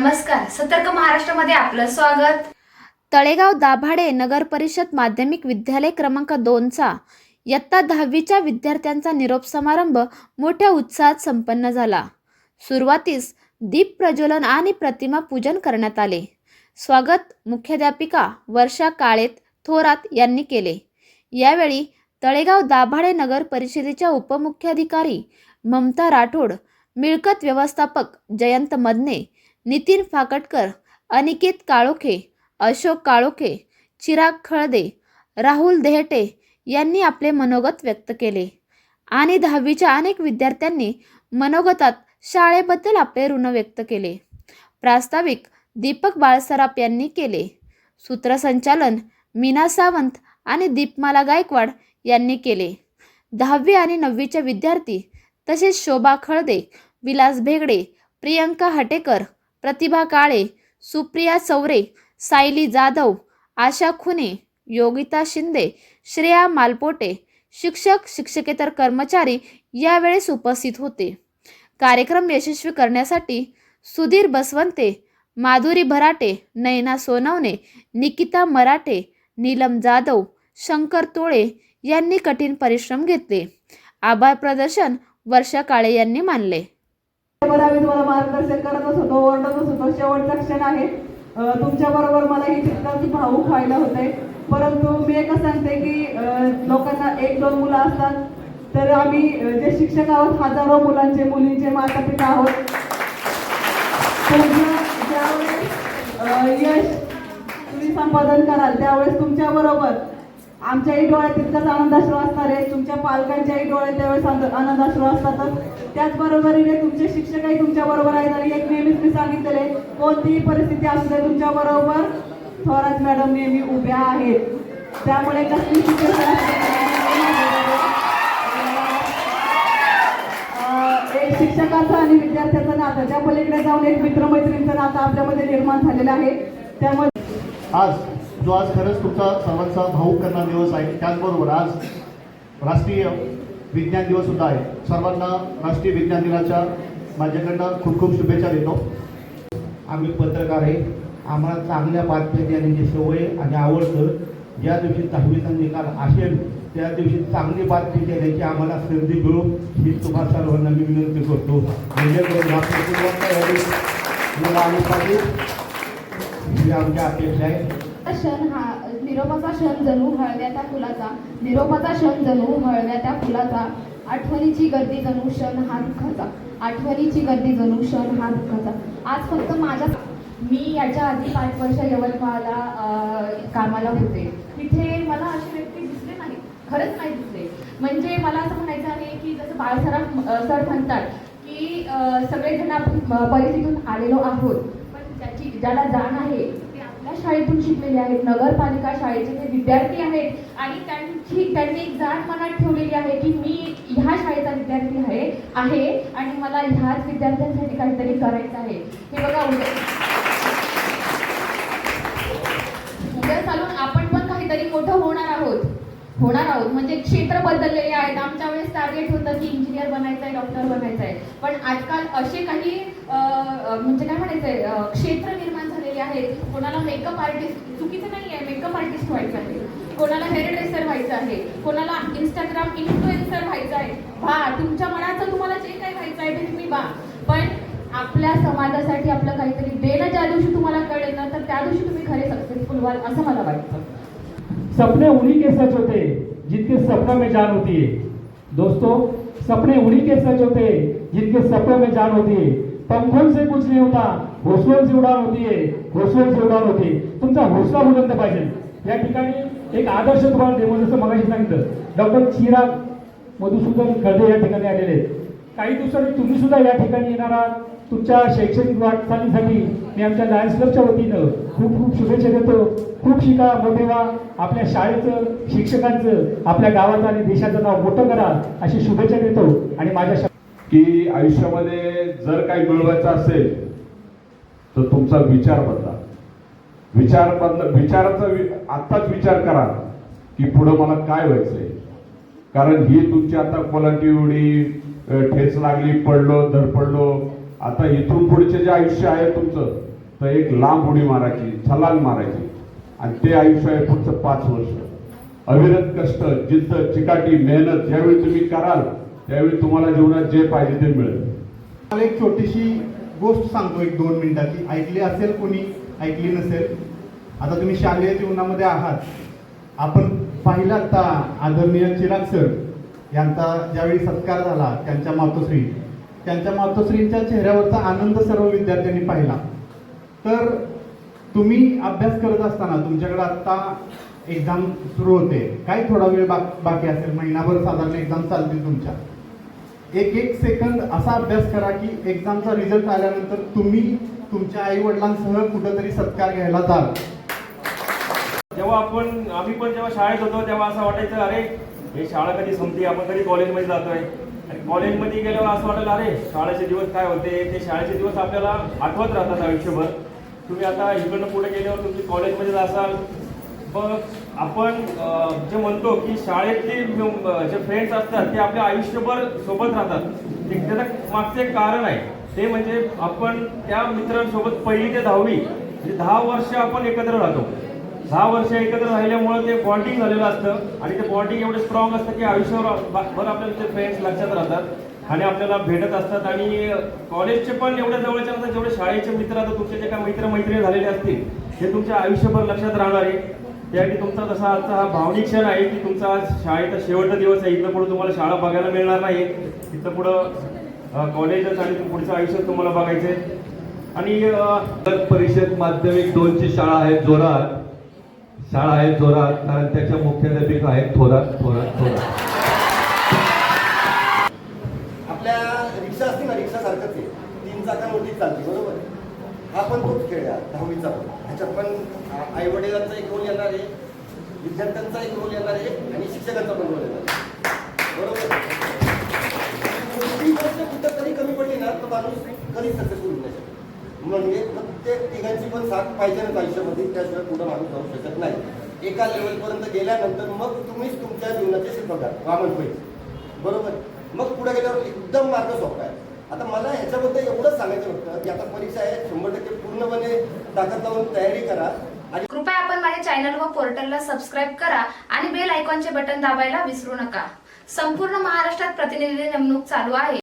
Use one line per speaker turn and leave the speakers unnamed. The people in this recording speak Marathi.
नमस्कार. सतर्क महाराष्ट्रामध्ये आपलं स्वागत.
तळेगाव दाभाडे नगर परिषद माध्यमिक विद्यालय क्रमांक दोनचा इयत्ता दहावीच्या विद्यार्थ्यांचा निरोप समारंभ मोठ्या उत्साहात संपन्न झाला. सुरुवातीस दीप प्रज्वलन आणि प्रतिमा पूजन करण्यात आले. स्वागत मुख्याध्यापिका वर्षा काळेत थोरात यांनी केले. यावेळी तळेगाव दाभाडे नगर परिषदेच्या उपमुख्याधिकारी ममता राठोड मिळकत व्यवस्थापक जयंत मदने नितीन फाकटकर अनिकेत काळोखे अशोक काळोखे चिराग खळदे राहुल देहटे यांनी आपले मनोगत व्यक्त केले. आणि दहावीच्या अनेक विद्यार्थ्यांनी मनोगतात शाळेबद्दल आपले ऋण व्यक्त केले. प्रास्ताविक दीपक बाळसराफ यांनी केले. सूत्रसंचालन मीना सावंत आणि दीपमाला गायकवाड यांनी केले. दहावी आणि नववीचे विद्यार्थी तसेच शोभा खळदे विलास भेगडे प्रियंका हटेकर प्रतिभा काळे सुप्रिया चौरे सायली जाधव आशा खुने योगिता शिंदे श्रेया मालपोटे शिक्षक शिक्षकेतर कर्मचारी यावेळेस उपस्थित होते. कार्यक्रम यशस्वी करण्यासाठी सुधीर बसवंते माधुरी भराटे नयना सोनवणे निकिता मराठे नीलम जाधव शंकर तोळे यांनी कठीण परिश्रम घेतले. आभार प्रदर्शन वर्षा काळे यांनी मानले.
बरोबर आम्ही तुम्हाला मार्गदर्शन करतच होतो ओरडतच होतो शेवटचा क्षण आहे. तुमच्या बरोबर मला ही तितकंच भाऊक व्हायला होते. परंतु मी एकच सांगते की लोकांना एक दोन मुलं असतात तर आम्ही जे शिक्षक आहोत हजारो मुलांचे मुलींचे माता पिता आहोत ज्यावेळेस यश तुम्ही संपादन कराल त्यावेळेस तुमच्या बरोबर आमच्याही डोळ्यात तितकाच आनंदाश्रू असणार आहे तुमच्या पालकांच्याही डोळ्यात त्यावेळेस आनंदाश्रू असतातच. त्याचबरोबरीने तुमचे शिक्षकही तुमच्या बरोबर आहेत आणि एक नेहमीच मी सांगितलेले कोणतीही परिस्थिती असू दे तुमच्या बरोबर थोरात मॅडम नेहमी उभ्या आहेत. त्यामुळे कसली एक शिक्षकाचं आणि विद्यार्थ्याचं नातं. त्या पलीकडे जाऊन एक मित्रमैत्रिणीचं नातं आपल्यामध्ये निर्माण झालेलं आहे. त्यामध्ये
आज जो आज खरंच तुमचा सर्वांचा भाऊक करणार दिवस आहे त्याचबरोबर आज राष्ट्रीय विज्ञान दिवस सुद्धा आहे. सर्वांना राष्ट्रीय विज्ञान दिनाच्या माझ्याकडनं खूप खूप शुभेच्छा देतो.
आम्ही पत्रकार आहे. आम्हाला चांगल्या बातम्या देण्याची सवय आणि आवडतं ज्या दिवशी दहावीचा निकाल असेल त्या दिवशी चांगली बातमी देण्याची आम्हाला संधी मिळू ही तुम्हाला सर्वांना मी विनंती करतो. जेणेकरून आपल्या अपेक्षा आहे.
क्षण हा निरोपाचा क्षण जणू हळव्या त्या फुलाचा निरोपाचा क्षण जणू हळव्या त्या फुलाचा. आठवणीची गर्दी जणू क्षण हा दुःखाचा. आठवणीची गर्दी जणू क्षण हा दुःखाचा. आज फक्त माझ्या मी याच्या आधी पाच वर्ष यवतमाळला कामाला होते. तिथे मला अशी व्यक्ती दिसले नाही. खरंच नाही दिसले. म्हणजे मला असं म्हणायचं आहे की जसं बाळसराफ सर म्हणतात की सगळेजण आपण परिस्थितीतून आलेलो आहोत. पण ज्याची ज्याला जाण आहे ते शाळेतून शिकलेले आहेत. नगरपालिका शाळेचे ते विद्यार्थी आहेत आणि त्यांची त्यांनी एक जाण मनात ठेवलेली आहे की मी ह्या शाळेचा विद्यार्थी आहे आहे आणि मला ह्याच विद्यार्थ्यांसाठी काहीतरी करायचं आहे. हे बघा उद्या उद्या चालून आपण पण काहीतरी मोठं होणार आहोत. होणार आहोत. म्हणजे क्षेत्र बदललेले आहेत. आमच्या वेळेस टार्गेट होतं की इंजिनियर बनायचं आहे डॉक्टर बनायचं आहे पण आजकाल असे काही म्हणजे काय म्हणायचं आहे क्षेत्र निर्माण आहेत. कोणाला मेकअप आर्टिस्ट चुकीचं नाही आहे मेकअप आर्टिस्ट व्हायचं आहे. कोणाला हेअर ड्रेसर व्हायचं आहे. कोणाला इंस्टाग्राम इन्फ्लुएन्सर व्हायचं आहे. व्हा तुमच्या मनाचं तुम्हाला जे काही व्हायचं आहे ते तुम्ही बा. पण आपल्या समाजासाठी आपलं काहीतरी देणं ज्या दिवशी तुम्हाला कळेल ना तर त्या दिवशी तुम्ही खरे सक्सेसफुल व्हाल असं मला वाटतं.
सपने उन्हीं के सच होते जिनके सपनों में जान होती है। दोस्तों सपने उन्हीं के सच होते जिनके सपनों में जान होती है। पंखों से कुछ नहीं होता हौसलों उड़ान होती है. उड़ान होती. तुमचा हौसला बुलंद पाहिजे. या ठिकाणी एक आदर्श तुम्हाला देव जसं मगाशी सांगितलं. डॉक्टर चिराग मधुसूदन खळदे या ठिकाणी आलेले काही दिवसांनी तुम्ही सुद्धा या ठिकाणी येणार आहात. तुमच्या शैक्षणिक वाटचालीसाठी मी आमच्या लायन्स क्लबच्या वतीनं खूप खूप शुभेच्छा देतो. खूप शिका मोठे व्हा. आपल्या शाळेचं शिक्षकांचं आपल्या गावाचं आणि देशाचं नाव मोठं करा अशी शुभेच्छा देतो. आणि माझ्या
की आयुष्यामध्ये जर काही मिळवायचं असेल तर तुमचा विचार बदला. विचार बदल विचाराचा वि- आत्ताच विचार करा की पुढं मला काय व्हायचंय. कारण ही तुमची आता क्वालिटी एवढी ठेच लागली पडलो धडपडलो आता इथून पुढचे जे आयुष्य आहे तुमचं तर एक लांब उडी मारायची छलांग मारायची. आणि ते आयुष्य आहे पुढचं पाच वर्ष. अविरत कष्ट जिद्द चिकाटी मेहनत ज्यावेळी तुम्ही कराल त्यावेळी तुम्हाला जीवनात जे पाहिजे ते मिळेल.
एक छोटीशी गोष्ट सांगतो एक दोन मिनिटाची. ऐकली असेल कोणी? ऐकली नसेल? आता तुम्ही शालेय जीवनामध्ये आहात. आपण पाहिलं आता आदरणीय चिराग सर यांचा ज्यावेळी सत्कार झाला त्यांच्या मातोश्री. त्यांच्या मातोश्रींच्या चेहऱ्यावरचा आनंद सर्व विद्यार्थ्यांनी पाहिला. तर तुम्ही अभ्यास करत असताना तुमच्याकडे आत्ता एक्झाम सुरू होते. काय थोडा वेळ बा बाकी असेल? महिनाभर साधारण एक्झाम चालतील तुमच्या. एक एक सेकंद असा अभ्यास करा की एक्झामचा रिझल्ट आल्यानंतर तुम्ही तुमच्या आई वडिलांसह कुठंतरी सत्कार घ्यायला जाल.
जेव्हा आपण आम्ही पण जेव्हा शाळेत होतो तेव्हा असं वाटायचं अरे हे शाळा कधी संपते आपण कधी कॉलेजमध्ये जातोय? आणि कॉलेजमध्ये गेल्यावर असं वाटलं अरे शाळेचे दिवस काय होते? ते शाळेचे दिवस आपल्याला आठवत राहतात आयुष्यभर. तुम्ही आता इकडनं पुढे गेल्यावर तुमची कॉलेजमध्ये असाल मग आपण जे म्हणतो की शाळेतले जे फ्रेंड्स असतात ते आपल्या आयुष्यभर सोबत राहतात. ते त्याचं मागचं एक कारण आहे. ते म्हणजे आपण त्या मित्रांसोबत पहिली ते दहावी म्हणजे दहा वर्ष आपण एकत्र राहतो. दहा वर्ष एकत्र राहिल्यामुळे ते बॉन्डिंग झालेलं असतं आणि ते बॉन्डिंग एवढं स्ट्रॉंग असतं की आयुष्यावर भर आपल्याला ते फ्रेंड्स लक्षात राहतात आणि आपल्याला भेटत असतात. आणि कॉलेजचे पण एवढ्या जवळचे नसतात जेवढे शाळेचे मित्र आता तुमचे जे काही मित्र मैत्रिणी झालेले असतील ते तुमच्या आयुष्यभर लक्षात राहणार. आहे त्यासाठी तुमचा तसा आजचा हा भावनिक क्षण आहे की तुमचा आज शाळेचा शेवटचा दिवस आहे. इथं पुढे तुम्हाला शाळा बघायला मिळणार नाही इथं पुढं कॉलेजच आणि पुढचं आयुष्य तुम्हाला बघायचंय. आणि अं,
नगर परिषद माध्यमिक दोनची शाळा आहे जोरात. शाळा आहे जोरात कारण त्याच्या मुख्याध्यापिका आहेत थोरात थोरात थोरात.
आपल्या रिक्षा असते ना रिक्षा सारखंच आहे. तीन चाकांवरती चालते बरोबर? हा पण तोच खेळ आहे दहावीचा पण. ह्याच्यात पण आई वडिलांचा एक रोल येणार आहे विद्यार्थ्यांचा एक रोल येणार आहे आणि शिक्षकांचा पण रोल येणार आहे. बरोबर? कोणती कुठं तरी कमी पडली ना तर माणूस कधी सक्सेसफुल होऊ नाही शकत. म्हणजे प्रत्येक तिघांची पण साथ पाहिजेच आयुष्यामध्ये त्याशिवाय पुढं माणूस जाऊ शकत नाही. एका लेवलपर्यंत गेल्यानंतर मग तुम्हीच तुमच्या जीवनाचे शिल्पकार वामन होईल. बरोबर? मग पुढे गेल्यावर एकदम मार्ग सोपा आहे. आता मला ह्याच्याबद्दल एवढंच सांगायचं होतं की आता परीक्षा आहे शंभर टक्के पूर्णपणे ताकद लावून तयारी करा आणि
कृपया आपण माझ्या चॅनल व पोर्टलला सबस्क्राईब करा आणि बेल आयकॉनचे बटन दाबायला विसरू नका. संपूर्ण महाराष्ट्रात प्रतिनिधी नेमणूक चालू आहे.